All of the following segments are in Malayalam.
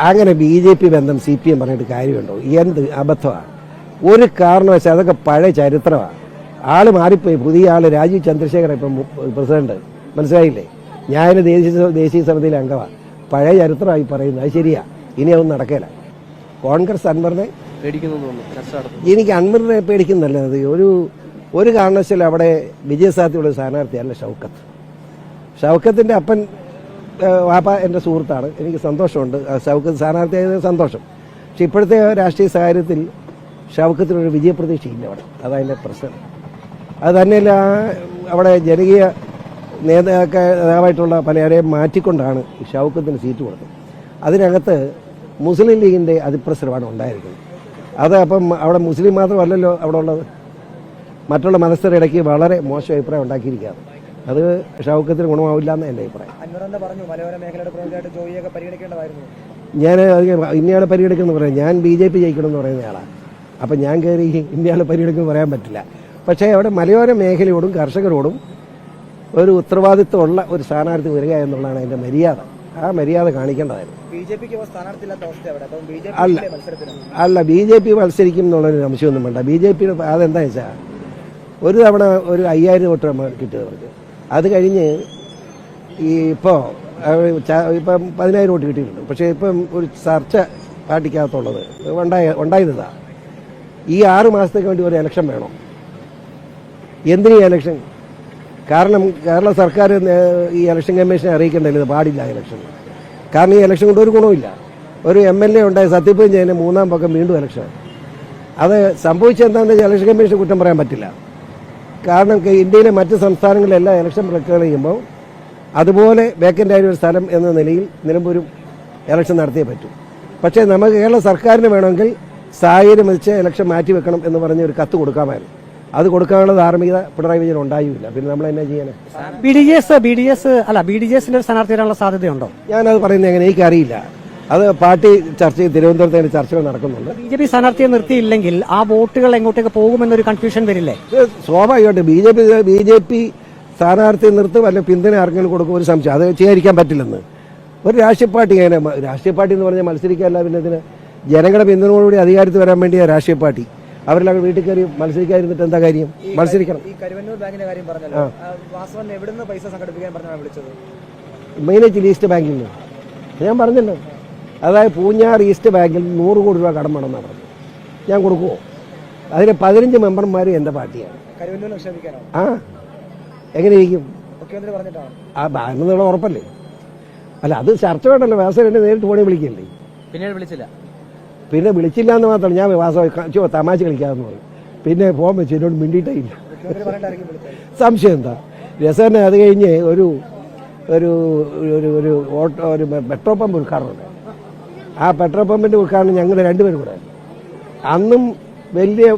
അങ്ങനെ ബി ജെ പി ബന്ധം സി പി എം പറഞ്ഞിട്ട് കാര്യമുണ്ടോ? എന്ത് അബദ്ധമാണ്? ഒരു കാരണവശാൽ അതൊക്കെ പഴയ ചരിത്രമാണ്. ആൾ മാറിപ്പോയി. പുതിയ ആൾ രാജീവ് ചന്ദ്രശേഖർ ഇപ്പം പ്രസിഡന്റ്. മനസ്സിലായില്ലേ? ഞാൻ ദേശീയ ദേശീയ സമിതിയിലെ അംഗമാണ്. പഴയ ചരിത്രമായി പറയുന്നത് അത് ശരിയാ. ഇനി അതൊന്നും നടക്കില്ല. കോൺഗ്രസ് അൻവറിനെ എനിക്ക് അൻവറിനെ പേടിക്കുന്നല്ലത് ഒരു ഒരു കാരണവശാലും അവിടെ വിജയസാധ്യതയുള്ള സ്ഥാനാർത്ഥിയല്ല ഷൗക്കത്ത്. ഷൗക്കത്തിന്റെ അപ്പൻ വാപ്പ എന്റെ സുഹൃത്താണ്. എനിക്ക് സന്തോഷമുണ്ട്. ഷൗക്കത്ത് സ്ഥാനാർത്ഥിയായത് സന്തോഷം. പക്ഷെ ഇപ്പോഴത്തെ രാഷ്ട്രീയ സാഹചര്യത്തിൽ ഷൗക്കത്തിനൊരു വിജയപ്രതീക്ഷയില്ല അവിടെ. അതതിന്റെ പ്രശ്നം. അത് തന്നെയല്ല അവിടെ ജനകീയ നേതാവായിട്ടുള്ള പലരെയും മാറ്റിക്കൊണ്ടാണ് ഷൗക്കത്തിന് സീറ്റ് കൊടുത്തത്. അതിനകത്ത് മുസ്ലിം ലീഗിന്റെ അതിപ്രസരമാണ് ഉണ്ടായിരിക്കുന്നത്. അത് അപ്പം അവിടെ മുസ്ലിം മാത്രമല്ലല്ലോ അവിടെ ഉള്ളത്. മറ്റുള്ള മതസ്ഥരുടെ വളരെ മോശം അഭിപ്രായം ഉണ്ടാക്കിയിരിക്കുകയാണ്. അത് ഷൗക്കത്തിന് ഗുണമാവില്ല എന്ന് എന്റെ അഭിപ്രായം പറഞ്ഞു? മലയോര മേഖലയുടെ പ്രതിനിധിയായിട്ട് ജോയിയൊക്കെ പരിഗണിക്കേണ്ടതായിരുന്നു. ഞാൻ ഇന്നയാളെ പരിഗണിക്കുമെന്ന് പറയാം. ഞാൻ ബി ജെ പി ജയിക്കണമെന്ന് പറയുന്ന ആളാണ് അപ്പം ഞാൻ കയറി ഇന്നയാളെ പരിഗണിക്കുമെന്ന് പറയാൻ പറ്റില്ല. പക്ഷേ അവിടെ മലയോര മേഖലയോടും കർഷകരോടും ഒരു ഉത്തരവാദിത്വമുള്ള ഒരു സ്ഥാനാർത്ഥി വരിക എന്നുള്ളതാണ് അതിന്റെ മര്യാദ. ആ മര്യാദ കാണിക്കേണ്ടതായിരുന്നു. അല്ല. പി അല്ല. ബി ജെ പി മത്സരിക്കും എന്നുള്ളൊരു സംശയമൊന്നും വേണ്ട. ബി ജെ പിയുടെ അതെന്താ വെച്ചാൽ ഒരു തവണ ഒരു അയ്യായിരം വോട്ട് കിട്ടിയത് അവർക്ക്. അത് കഴിഞ്ഞ് ഈ ഇപ്പോൾ ഇപ്പം പതിനായിരം വോട്ട് കിട്ടിയിട്ടുണ്ട്. പക്ഷേ ഇപ്പം ഒരു ചർച്ച പാർട്ടിക്കകത്തുള്ളത്. ഉണ്ടായ ഉണ്ടായതാ ഈ ആറ് മാസത്തേക്ക് വേണ്ടി ഒരു ഇലക്ഷൻ വേണം. എന്തിനീ ഇലക്ഷൻ കാരണം കേരള സർക്കാർ ഈ ഇലക്ഷൻ കമ്മീഷനെ അറിയിക്കേണ്ടത് പാടില്ല ഇലക്ഷൻ കാരണം ഈ ഇലക്ഷൻ കൊണ്ട് ഒരു ഗുണമില്ല ഒരു എം എൽ എ ഉണ്ടായ സത്യപ്രതിജ്ഞ മൂന്നാം പക്കം വീണ്ടും ഇലക്ഷൻ അത് സംഭവിച്ചെന്താണെന്ന് വെച്ചാൽ ഇലക്ഷൻ കമ്മീഷൻ കുറ്റം പറയാൻ പറ്റില്ല. കാരണം ഇന്ത്യയിലെ മറ്റ് സംസ്ഥാനങ്ങളിലെല്ലാം ഇലക്ഷൻ പ്രക്രിയ ചെയ്യുമ്പോൾ അതുപോലെ വേക്കന്റ് ആയ ഒരു സ്ഥലം എന്ന നിലയിൽ നിലമ്പൂരും ഇലക്ഷൻ നടത്തിയേ പറ്റൂ. പക്ഷേ നമുക്ക് കേരള സർക്കാരിന് വേണമെങ്കിൽ സാഹചര്യം വെച്ച് ഇലക്ഷൻ മാറ്റി വെക്കണം എന്ന് പറഞ്ഞ് ഒരു കത്ത് കൊടുക്കാമായിരുന്നു. അത് കൊടുക്കാനുള്ള ധാർമ്മികത പിണറായി വിജയൻ ഉണ്ടായില്ല പിന്നെ നമ്മൾ എന്നാ ചെയ്യാൻ B D S B D S അല്ല ബി ഡി എസിന്റെ സ്ഥാനാർത്ഥി വരാനുള്ള സാധ്യതയുണ്ടോ? ഞാനത് പറയുന്നത് എങ്ങനെ? എനിക്കറിയില്ല. അത് പാർട്ടി ചർച്ച തിരുവനന്തപുരത്ത് അതിന്റെ ചർച്ചകൾ നടക്കുന്നുണ്ട്. ബി ജെ പി സ്ഥാനാർത്ഥിയെ നിർത്തിയില്ലെങ്കിൽ ആ വോട്ടുകൾ എങ്ങോട്ടേക്ക് പോകുമെന്നൊരു കൺഫ്യൂഷൻ വരില്ലേ? സ്വാഭാവികമായിട്ട് B J P B J P സ്ഥാനാർത്ഥി നിർത്തും അല്ലെങ്കിൽ പിന്തുണ ആർക്കെങ്കിലും കൊടുക്കും ഒരു സംശയം. അത് ചെയ്യാതിരിക്കാൻ പറ്റില്ലെന്ന്. ഒരു രാഷ്ട്രീയ പാർട്ടി അങ്ങനെ രാഷ്ട്രീയ പാർട്ടി എന്ന് പറഞ്ഞാൽ മത്സരിക്കാനല്ല പിന്നെ ഇതിന് ജനങ്ങളുടെ പിന്തുണയോടുകൂടി അധികാരത്തിൽ വരാൻ വേണ്ടിയ രാഷ്ട്രീയ പാർട്ടി. അവരെല്ലാം വീട്ടിൽ കയറി മത്സരിക്കാതിരുന്നിട്ട് എന്താ കാര്യം? മത്സരിക്കണം. ഈ കരുവന്നൂർ ബാങ്കിന്റെ കാര്യം പറഞ്ഞല്ലോ. വാസവൻ എവിടുന്ന് പൈസ സംഘടിപ്പിക്കാൻ പറഞ്ഞാണ് വിളിച്ചത്? മെയിനായിട്ട് ഈസ്റ്റ് ബാങ്കിൽ നിന്ന്. ഞാൻ പറഞ്ഞല്ലോ. അതായത് പൂഞ്ഞാർ ഈസ്റ്റ് ബാങ്കിൽ നൂറ് കോടി രൂപ കടം വേണമെന്നാണ് പറഞ്ഞത്. ഞാൻ കൊടുക്കുമോ അതിലെ പതിനഞ്ച് മെമ്പർമാർ എന്റെ പാർട്ടിയാണ്. ആ. എങ്ങനെ ഇരിക്കും ആ ബാങ്ക് ആ ബാങ്കെന്നുള്ള ഉറപ്പല്ലേ? അല്ല അത് ചർച്ച വേണ്ടല്ലോ. വ്യാസം എന്നെ നേരിട്ട് ഫോണിൽ വിളിക്കല്ലേ? പിന്നീട് വിളിച്ചില്ല. പിന്നെ വിളിച്ചില്ല എന്ന് മാത്രം ഞാൻ വാസം തമാശ കളിക്കാമെന്ന് പറയും. പിന്നെ ഫോൺ വെച്ച് എന്നോട് മിണ്ടിയിട്ടേ ഇല്ല മുഖ്യമന്ത്രി സംശയം എന്താ? രസന അത് കഴിഞ്ഞ് ഒരു ഒരു ഒരു ഒരു ഓട്ടോ ഒരു പെട്രോൾ പമ്പ് ഉദ്ഘാടനം ആ പെട്രോൾ പമ്പിന്റെ ഉദ്ഘാടനം ഞങ്ങൾ രണ്ടുപേരും കൂടെ. അന്നും വലിയ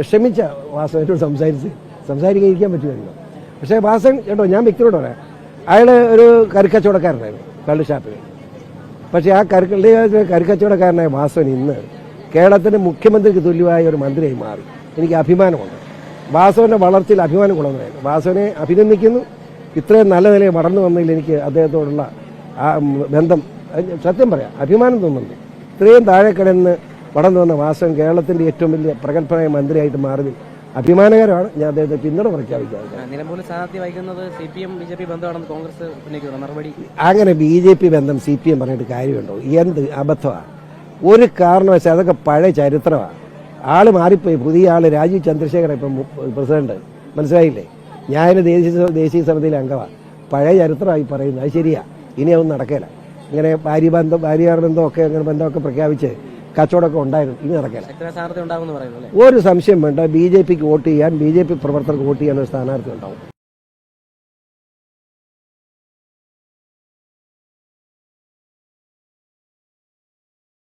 ക്ഷമിച്ച വാസൻ എന്നോട് സംസാരിച്ച് സംസാരിക്കാൻ പറ്റുമായിരുന്നു. പക്ഷേ വാസൻ കേട്ടോ ഞാൻ വ്യക്തിയോട് പറയാം. അയാൾ ഒരു കരുക്കച്ചവടക്കാരനായിരുന്നു കള്ളു ഷാപ്പിൽ പക്ഷേ ആ കരുക്കളുടെ കരുക്കച്ചവടക്കാരനായ വാസൻ ഇന്ന് കേരളത്തിന്റെ മുഖ്യമന്ത്രിക്ക് തുല്യമായ ഒരു മന്ത്രിയായി മാറി. എനിക്ക് അഭിമാനമുണ്ട്. വാസവന്റെ വളർച്ചയിൽ അഭിമാനം കൊള്ളുന്നതായിരുന്നു വാസവനെ അഭിനന്ദിക്കുന്നു. ഇത്രയും നല്ല നിലയിൽ വളർന്നു വന്നതിൽ എനിക്ക് അദ്ദേഹത്തോടുള്ള ആ ബന്ധം സത്യം പറയാം അഭിമാനം തോന്നുന്നു. ഇത്രയും താഴെ കിടന്ന് വളർന്നു വന്ന വാസവൻ കേരളത്തിന്റെ ഏറ്റവും വലിയ പ്രഗത്ഭനായ മന്ത്രിയായിട്ട് മാറി അഭിമാനകരമാണ്. ഞാൻ അദ്ദേഹത്തെ പിന്തുണ പ്രഖ്യാപിക്കുന്നത് അങ്ങനെ ബി ജെ പി ബന്ധം സി പി എം പറഞ്ഞിട്ട് കാര്യമുണ്ടോ? എന്ത് അബദ്ധമാണ് ഒരു കാരണവശാൽ അതൊക്കെ പഴയ ചരിത്രമാണ് ആൾ മാറിപ്പോയി. പുതിയ ആൾ രാജീവ് ചന്ദ്രശേഖരൻ ഇപ്പം പ്രസിഡന്റ്. മനസ്സിലായില്ലേ? ഞാൻ ദേശീയ ദേശീയ സമിതിയിലെ അംഗമാണ് പഴയ ചരിത്രമായി പറയുന്നത് അത് ശരിയാ. ഇനി അതൊന്നും നടക്കില്ല ഇങ്ങനെ ഭാര്യ ബന്ധം ഭാര്യയാർ ബന്ധമൊക്കെ അങ്ങനെ ബന്ധമൊക്കെ പ്രഖ്യാപിച്ച് കച്ചവടമൊക്കെ ഉണ്ടായിരുന്നു. ഇനി നടക്കില്ല. ഒരു സംശയം വേണ്ട. ബി ജെ പിക്ക് വോട്ട് ചെയ്യാൻ ബി ജെ പി പ്രവർത്തകർക്ക് വോട്ട് ചെയ്യാൻ ഒരു സ്ഥാനാർത്ഥി ഉണ്ടാവും.